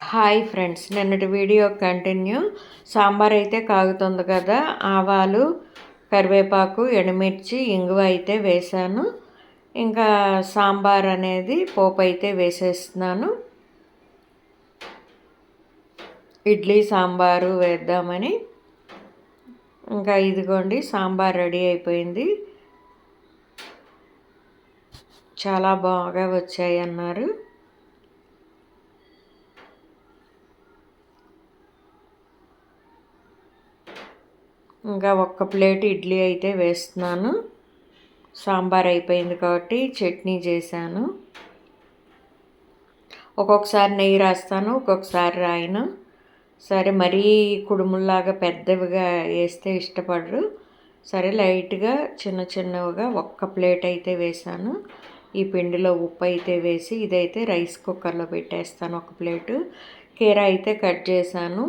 Hi friends నిన్నటి video continue sambar అయితే కాగుతుంది కదా. ఆవాలు కరివేపాకు ఎండుమిర్చి ఇంగువ అయితే వేసాను ఇంకా సాంబార్ అనేది పోపు అయితే వేసేస్తున్నాను. ఇడ్లీ సాంబారు వేద్దామని. ఇంకా ఇదిగోండి సాంబార్ రెడీ అయిపోయింది. చాలా బాగా వచ్చాయి అన్నారు ఇంకా ఒక్క ప్లేట్ ఇడ్లీ అయితే వేస్తున్నాను. సాంబార్ అయిపోయింది కాబట్టి చట్నీ చేశాను. ఒక్కొక్కసారి నెయ్యి రాస్తాను ఒక్కొక్కసారి రాయను. సరే మరీ కుడుముల్లాగా పెద్దవిగా వేస్తే ఇష్టపడరు. సరే లైట్గా చిన్న చిన్నవిగా ఒక్క ప్లేట్ అయితే వేసాను ఈ పిండిలో ఉప్పు అయితే వేసి ఇదైతే రైస్ కుక్కర్లో పెట్టేస్తాను ఒక ప్లేటు. కీర అయితే కట్ చేశాను.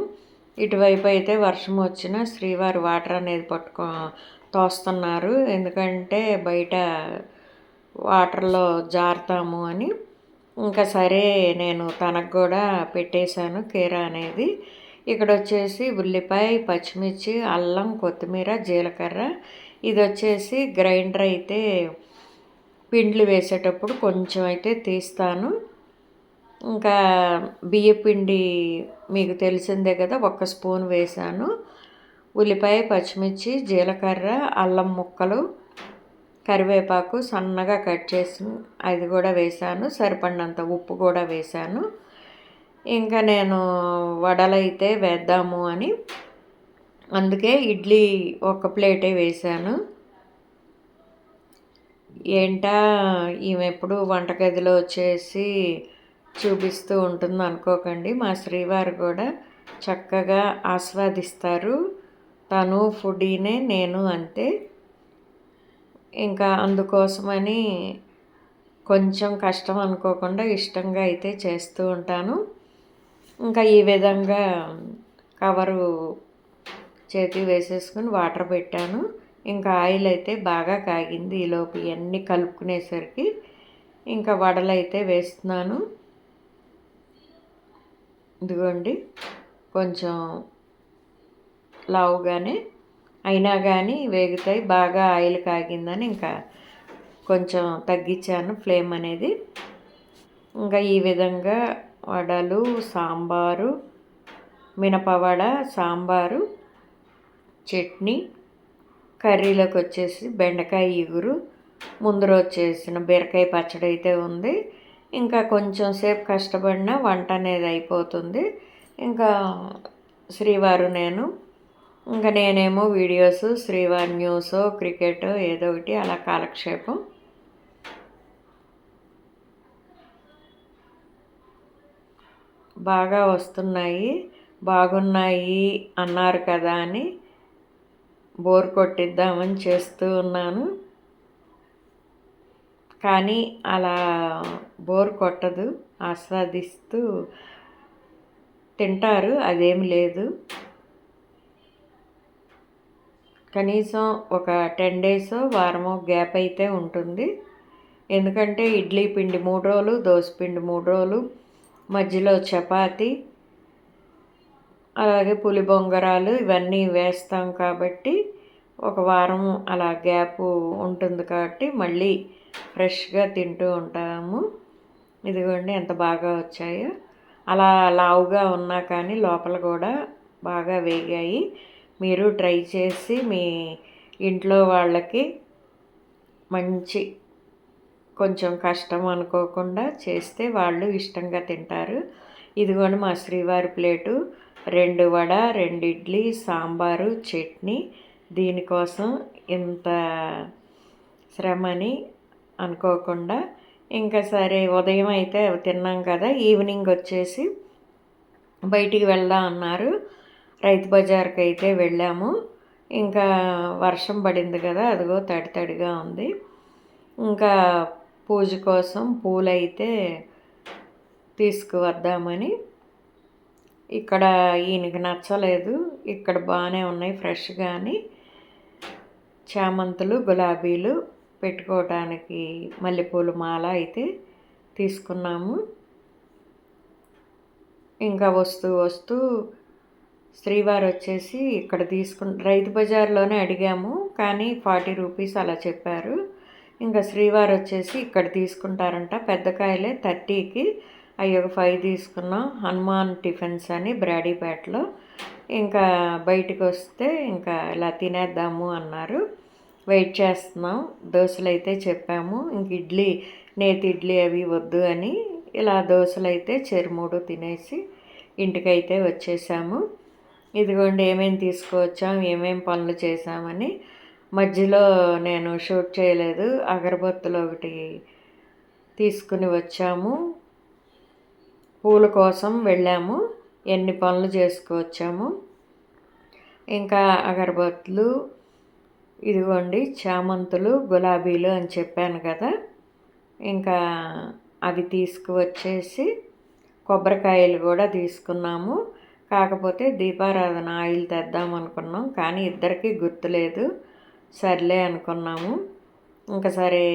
ఇటువైపు అయితే వర్షం వచ్చిన శ్రీవారి వాటర్ అనేది పట్టుకో తోస్తున్నారు. ఎందుకంటే బయట వాటర్లో జారుతాము అని. ఇంకా సరే నేను తనకు కూడా పెట్టేశాను కీర అనేది. ఇక్కడ వచ్చేసి ఉల్లిపాయ పచ్చిమిర్చి అల్లం కొత్తిమీర జీలకర్ర. ఇది వచ్చేసి గ్రైండర్ అయితే పిండ్లు వేసేటప్పుడు కొంచెం అయితే తీస్తాను. ఇంకా బియ్యపిండి మీకు తెలిసిందే కదా ఒక్క స్పూన్ వేసాను. ఉల్లిపాయ పచ్చిమిర్చి జీలకర్ర అల్లం ముక్కలు కరివేపాకు సన్నగా కట్ చేసి అది కూడా వేసాను. సరిపడినంత ఉప్పు కూడా వేసాను. ఇంకా నేను వడలైతే వేద్దాము అని అందుకే ఇడ్లీ ఒక ప్లేటే వేశాను ఏంటా ఈమె ఎప్పుడు వంటగదిలో వచ్చేసి చూపిస్తూ ఉంటుంది అనుకోకండి. మా శ్రీవారు కూడా చక్కగా ఆస్వాదిస్తారు. తను ఫుడీనే నేను అంతే. ఇంకా అందుకోసమని కొంచెం కష్టం అనుకోకుండా ఇష్టంగా అయితే చేస్తూ ఉంటాను. ఇంకా ఈ విధంగా కవరు చేతి వేసేసుకుని వాటర్ పెట్టాను. ఇంకా ఆయిల్ అయితే బాగా కాగింది. ఈలోపు ఇవన్నీ కలుపుకునేసరికి ఇంకా వడలు అయితే వేస్తున్నాను. ఇదిగోండి. కొంచెం లావుగానే అయినా కానీ వేగుతాయి. బాగా ఆయిల్ కాగిందని ఇంకా కొంచెం తగ్గించాను ఫ్లేమ్ అనేది. ఇంకా ఈ విధంగా వడలు సాంబారు మినపవడ సాంబారు చట్నీ కర్రీలోకి వచ్చేసి బెండకాయ ఇగురు ముందు రోజు చేసిన బీరకాయ పచ్చడి అయితే ఉంది. ఇంకా కొంచెం సేపు కష్టపడినా వంట అనేది అయిపోతుంది. ఇంకా శ్రీవారు నేను. ఇంకా నేనేమో వీడియోస్ శ్రీవారి న్యూస్ క్రికెట్ ఏదో ఒకటి అలా కాలక్షేపం. బాగా వస్తున్నాయి బాగున్నాయి అన్నారు కదా అని బోర్ కొట్టిద్దామని చేస్తూ ఉన్నాను. కానీ అలా బోర్ కొట్టదు ఆస్వాదిస్తూ తింటారు అదేమి లేదు. కనీసం ఒక టెన్ డేస్ వారమో గ్యాప్ అయితే ఉంటుంది. ఎందుకంటే ఇడ్లీ పిండి మూడు రోజులు దోశ పిండి మూడు రోజులు మధ్యలో చపాతి అలాగే పులి బొంగరాలు ఇవన్నీ వేస్తాం కాబట్టి ఒక వారం అలా గ్యాప్ ఉంటుంది కాబట్టి మళ్ళీ ఫ్రెష్గా తింటూ ఉంటాము. ఇదిగోండి ఎంత బాగా వచ్చాయో. అలా లావుగా ఉన్నా కానీ లోపల కూడా బాగా వేగాయి. మీరు ట్రై చేసి మీ ఇంట్లో వాళ్ళకి మంచి కొంచెం కష్టం అనుకోకుండా చేస్తే వాళ్ళు ఇష్టంగా తింటారు. ఇదిగోండి మా శ్రీవారి ప్లేటు. రెండు వడ రెండు ఇడ్లీ సాంబారు చట్నీ. దీనికోసం ఇంత శ్రమని అనుకోకుండా ఇంకా సరే ఉదయం అయితే తిన్నాం కదా ఈవినింగ్ వచ్చేసి బయటికి వెళ్దాం అన్నారు. రైతు బజార్కి అయితే వెళ్ళాము. ఇంకా వర్షం పడింది కదా అదిగో తడి తడిగా ఉంది. ఇంకా పూజ కోసం పూలైతే తీసుకువద్దామని ఇక్కడ ఈయనకి నచ్చలేదు. ఇక్కడ బాగానే ఉన్నాయి ఫ్రెష్ కానీ చామంతులు గులాబీలు పెట్టుకోవడానికి మల్లెపూల మాల అయితే తీసుకున్నాము. ఇంకా వస్తూ వస్తూ శ్రీవారు వచ్చేసి ఇక్కడ తీసుకు రైతు బజార్లోనే అడిగాము కానీ ఫార్టీ రూపీస్ అలా చెప్పారు. ఇంకా శ్రీవారు వచ్చేసి ఇక్కడ తీసుకుంటారంట పెద్ద కాయలే థర్టీకి. అవి ఒక ఫైవ్ తీసుకున్నాం హనుమాన్ టిఫిన్స్ అని బ్రాడీపేటలో. ఇంకా బయటికి వస్తే ఇంకా ఇలా తినేద్దాము అన్నారు. వెయిట్ చేస్తున్నాం. దోశలు అయితే చెప్పాము. ఇంక ఇడ్లీ నేతి ఇడ్లీ అవి వద్దు అని ఇలా దోశలు అయితే చెరుమూడు తినేసి ఇంటికైతే వచ్చేసాము. ఇదిగోండి ఏమేమి తీసుకువచ్చాం ఏమేం పనులు చేసామని మధ్యలో నేను షూట్ చేయలేదు. అగరబత్తులు ఒకటి తీసుకుని వచ్చాము. పూల కోసం వెళ్ళాము. ఎన్ని పనులు చేసుకువచ్చాము. ఇంకా అగరబత్తులు ఇదిగోండి చామంతులు గులాబీలు అని చెప్పాను కదా. ఇంకా అవి తీసుకువచ్చేసి కొబ్బరికాయలు కూడా తీసుకున్నాము. కాకపోతే దీపారాధన ఆయిల్ తెద్దాం అనుకున్నాం కానీ ఇద్దరికీ గుర్తులేదు సర్లే అనుకున్నాము. ఇంకా సరే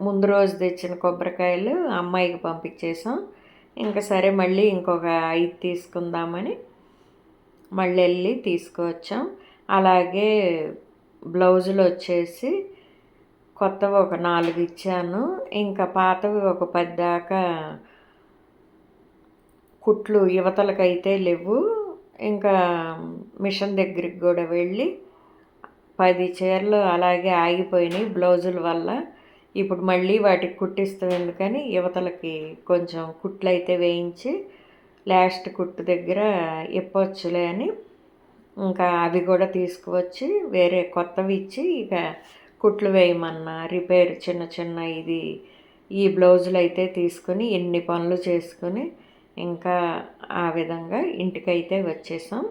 ముందు రోజు తెచ్చిన కొబ్బరికాయలు అమ్మాయికి పంపించేసాం. ఇంకా సరే మళ్ళీ ఇంకొక ఐదు తీసుకుందామని మళ్ళీ వెళ్ళి తీసుకువచ్చాం. అలాగే బ్లౌజులు వచ్చేసి కొత్తవి ఒక నాలుగు ఇచ్చాను. ఇంకా పాతవి ఒక పది దాకా కుట్లు యువతలకైతే లేవు. ఇంకా మిషన్ దగ్గరికి కూడా వెళ్ళి పది చీరలు అలాగే ఆగిపోయినాయి బ్లౌజుల వల్ల. ఇప్పుడు మళ్ళీ వాటికి కుట్టిస్తాం ఎందుకని యువతలకి కొంచెం కుట్లు అయితే వేయించి లాస్ట్ కుట్టు దగ్గర ఇప్పవచ్చులే అని ఇంకా అవి కూడా తీసుకువచ్చి వేరే కొత్తవి ఇచ్చి ఇక కుట్లు వేయమన్నా రిపేర్ చిన్న చిన్న ఇది ఈ బ్లౌజులు అయితే తీసుకొని ఎన్ని పనులు చేసుకొని ఇంకా ఆ విధంగా ఇంటికైతే వచ్చేసాం.